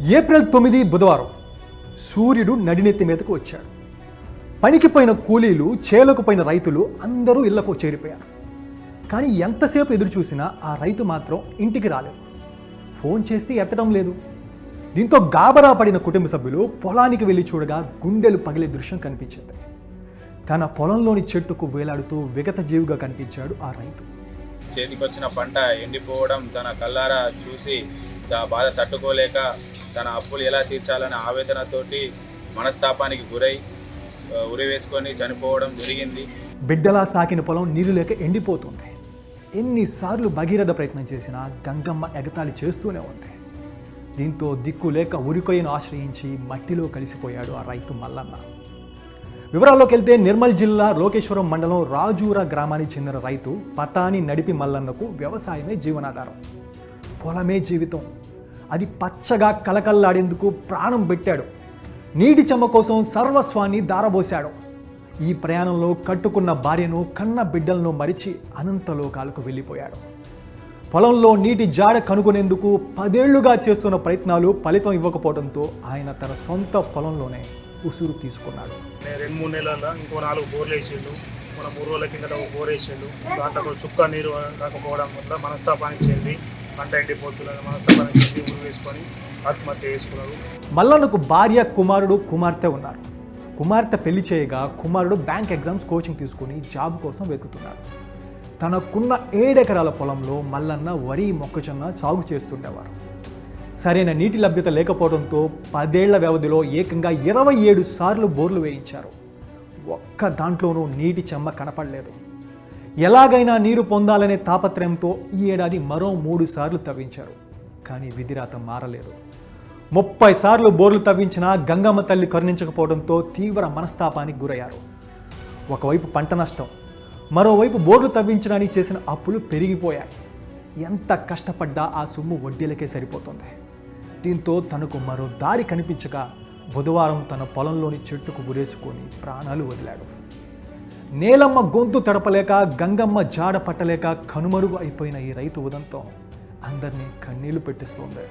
April తొమ్మిది బుధవారం సూర్యుడు నడినెత్తి మీదకు వచ్చాడు. పనికి పోయిన కూలీలు చేలకు పోయిన రైతులు అందరూ ఇళ్ళకు చేరిపోయారు. కానీ ఎంతసేపు ఎదురు చూసినా ఆ రైతు మాత్రం ఇంటికి రాలేదు. ఫోన్ చేస్తే ఎత్తడం లేదు. దీంతో గాబరా పడిన కుటుంబ సభ్యులు పొలానికి వెళ్ళి చూడగా గుండెలు పగిలే దృశ్యం కనిపించింది. తన పొలంలోని చెట్టుకు వేలాడుతూ విగత జీవిగా కనిపించాడు ఆ రైతు. చేతికొచ్చిన పంట ఎండిపోవడం తన కల్లారా చూసి బాధ తట్టుకోలేక తన అప్పులు ఎలా తీర్చాలనే ఆవేదనతోటి మనస్తాపానికి గురై ఉరి వేసుకొని చనిపోవడం జరిగింది. బిడ్డలా సాకిన పొలం నీరు లేక ఎండిపోతుంది. ఎన్నిసార్లు భగీరథ ప్రయత్నం చేసినా గంగమ్మ ఎగతాళి చేస్తూనే ఉంది. దీంతో దిక్కు లేక ఉరికొయ్యను ఆశ్రయించి మట్టిలో కలిసిపోయాడు ఆ రైతు మల్లన్న. వివరాల్లోకి వెళ్తే నిర్మల్ జిల్లా లోకేశ్వరం మండలం రాజూర గ్రామానికి చెందిన రైతు పతాని నడిపి మల్లన్నకు వ్యవసాయమే జీవనాధారం. పొలమే జీవితం. అది పచ్చగా కలకల్లాడేందుకు ప్రాణం పెట్టాడు. నీటి చెమ్మ కోసం సర్వస్వాన్ని దారబోశాడు. ఈ ప్రయాణంలో కట్టుకున్న భార్యను కన్న బిడ్డలను మరిచి అనంతలోకాలకు వెళ్ళిపోయాడు. పొలంలో నీటి జాడ కనుగొనేందుకు పదేళ్ళుగా చేస్తున్న ప్రయత్నాలు ఫలితం ఇవ్వకపోవడంతో ఆయన తన సొంత పొలంలోనే ఉసురు తీసుకున్నాడు. రెండు మూడు నెలల ఇంకో నాలుగు బోర్లు వేసిండు. మన మూడు కింద కిందట ఒక బోర్ వేసిండు. దాంట్లో చుక్క నీరు రాకపోవడం వల్ల మనస్తాపానికి చెంది పంట ఎండిపోతున్నది ఊరు వేసుకొని ఆత్మహత్య చేసుకున్నారు. మల్లన్నకు భార్య కుమారుడు కుమార్తె ఉన్నారు. కుమార్తె పెళ్ళి చేయగా కుమారుడు బ్యాంక్ ఎగ్జామ్స్ కోచింగ్ తీసుకుని జాబ్ కోసం వెతుకుతున్నాడు. తనకున్న ఏడెకరాల పొలంలో మల్లన్న వరి మొక్కజొన్న సాగు చేస్తుండేవారు. సరైన నీటి లభ్యత లేకపోవడంతో పదేళ్ళ వ్యవధిలో ఏకంగా ఇరవై ఏడు సార్లు బోర్లు వేయించారు. ఒక్క దాంట్లోనూ నీటి చెమ్మ కనపడలేదు. ఎలాగైనా నీరు పొందాలనే తాపత్రయంతో ఈ ఏడాది మరో మూడు సార్లు తవ్వించారు కానీ విధిరాత మారలేదు. ముప్పై సార్లు బోర్లు తవ్వించినా గంగమ్మ తల్లి కరుణించకపోవడంతో తీవ్ర మనస్తాపానికి గురయ్యారు. ఒకవైపు పంట నష్టం మరోవైపు బోర్లు తవ్వించడానికి చేసిన అప్పులు పెరిగిపోయాయి. ఎంత కష్టపడ్డా ఆ సొమ్ము వడ్డీలకే సరిపోతుంది. దీంతో తనకు మరో దారి కనిపించక బుధవారం తన పొలంలోని చెట్టుకు గురేసుకొని ప్రాణాలు వదిలాడు. నేలమ్మ గొంతు తడపలేక గంగమ్మ జాడ పట్టలేక కనుమరుగు అయిపోయిన ఈ రైతు ఉదంతం అందరినీ కన్నీళ్ళు పెట్టిస్తోంది.